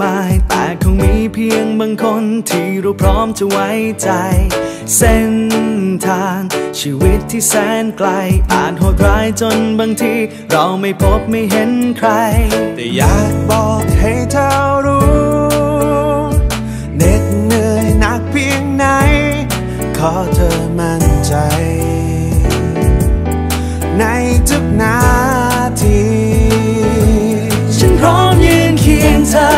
แต่คงมีเพียงบางคนที่เราพร้อมจะไว้ใจ เส้นทางชีวิตที่แสนไกล อาจโหดร้ายจนบางที เราไม่พบไม่เห็นใคร แต่อยากบอกให้เธอรู้เหน็ดเหนื่อยหนักเพียงไหน ขอเธอมั่นใจ ในทุกนา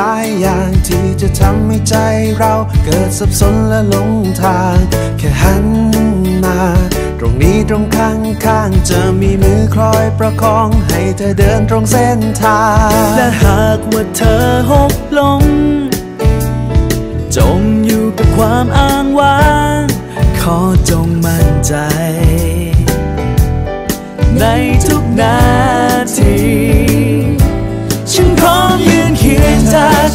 ลายอย่างที่จะทำให้ใจเราเกิดสับสนและหลงทาง แค่หันมา ตรงนี้ตรงข้างข้างๆจะมีมือคอยประคองให้เธอเดินตรงเส้นทาง และหากว่าเธอหกลง จมอยู่กับความอ้างว้าง ขอจงมั่นใจ ในทุกนา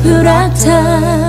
เพื่อรักเธอ